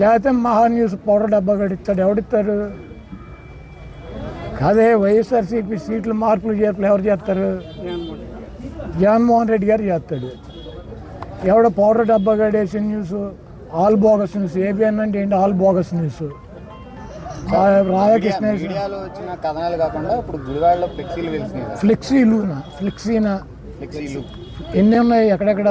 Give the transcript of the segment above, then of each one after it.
లేకపోతే మహా news powder డబ్బా గడిస్తాడు ఎవడిస్తారు? కాదే వైఎస్ఆర్సీపీ సీట్లు మార్పులు చేర్పులు ఎవరు చేస్తారు? జగన్మోహన్ రెడ్డి గారు చేస్తాడు. ఎవడో పౌడర్ డబ్బా గడేసిన news all bogus news ABN అంటే ఏంటి ఆల్ బోగస్ న్యూస్? రాధాకృష్ణ కథనాలు కాకుండా ఇప్పుడు గుడివాడలో ఫ్లెక్సీలు ఫ్లెక్సీనా? ఫ్లెక్సీలు. ఎన్ని ఉన్నాయి ఎక్కడెక్కడ?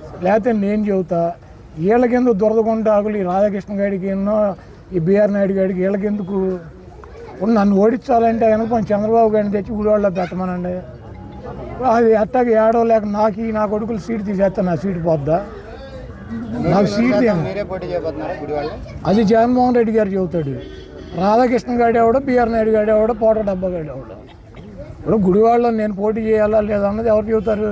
లేకపోతే నేను చెబుతా వీళ్ళకెందుకు దురదగుండాకులు ఈ రాధాకృష్ణ గారికి ఎన్నో ఈ బీఆర్ నాయుడు గారికి వీళ్ళకెందుకు? నన్ను ఓడించాలంటే మన చంద్రబాబు గారిని తెచ్చి గుడివాడలో పెట్టమనండి. అది ఎట్టాగ ఏడో లేక నాకు ఈ నా కొడుకులు సీట్ తీసేస్తా నా సీట్ పోద్దా? నాకు సీట్ అది జగన్మోహన్ రెడ్డి గారు చెబుతాడు. రాధాకృష్ణ గారు ఎవడో? బీఆర్ నాయుడు గారు ఎవడో? పోట డబ్బా గారు ఎవడో? ఇప్పుడు గుడివాడలో నేను పోటీ చేయాలా లేదా అన్నది ఎవరు చెబుతారు?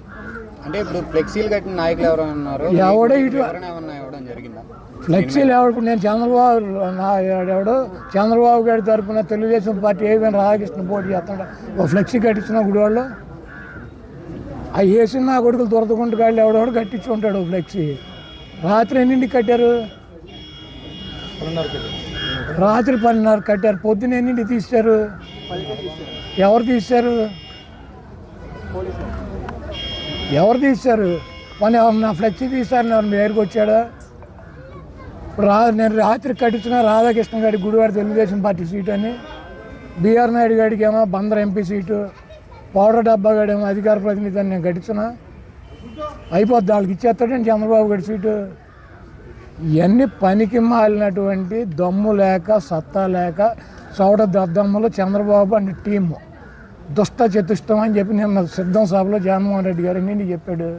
అంటే ఇప్పుడు ఫ్లెక్సీలు కట్టిన నాయకులు ఎవరైనా ఉన్నారు? ఎవడో ఇటు ఇవ్వడం జరిగిందా? ఫ్లెక్సీలు ఎవడు నేను చంద్రబాబు నా ఎవడు? చంద్రబాబు గారి తరపున తెలుగుదేశం పార్టీ ఏమైనా రాధాకృష్ణ పోటీ చేస్తాడు ఒక ఫ్లెక్సీ కట్టించిన గుడివాళ్ళు? ఆ వేసిన నా కొడుకులు దొరకకుండా కాళ్ళు ఎవడెవడు కట్టించుకుంటాడు ఓ ఫ్లెక్సీ రాత్రి ఎన్నింటికి కట్టారు? రాత్రి పన్నెండున్నర కట్టారు. పొద్దున ఎన్నింటికి తీశారు ఎవరు తీశారు ఎవరు తీశారు? మన ఎవరు నా ఫ్లెక్సీ తీశారు? ఎవరు మీ దగ్గరికి వచ్చాడా? ఇప్పుడు రా నేను రాత్రి కట్టించిన రాధాకృష్ణ గారి గుడివాడ తెలుగుదేశం పార్టీ సీట్ అని. బీఆర్ నాయుడు గారికి ఏమో బందర్ ఎంపీ సీటు. పౌడర్ డబ్బా గాడేమో అధికార ప్రతినిధి అని నేను కట్టించిన. అయిపోద్ది వాళ్ళకి ఇచ్చేస్తాడని చంద్రబాబు గారి సీటు. ఇవన్నీ పనికి మాలినటువంటి దమ్ము లేక సత్తా లేక చౌడ దద్దమ్మలు చంద్రబాబు అండ్ టీము. దుష్ట చతుష్టం అని చెప్పి నిన్న సిద్ధం సభలో జగన్మోహన్ రెడ్డి గారు ఎన్ని చెప్పాడు?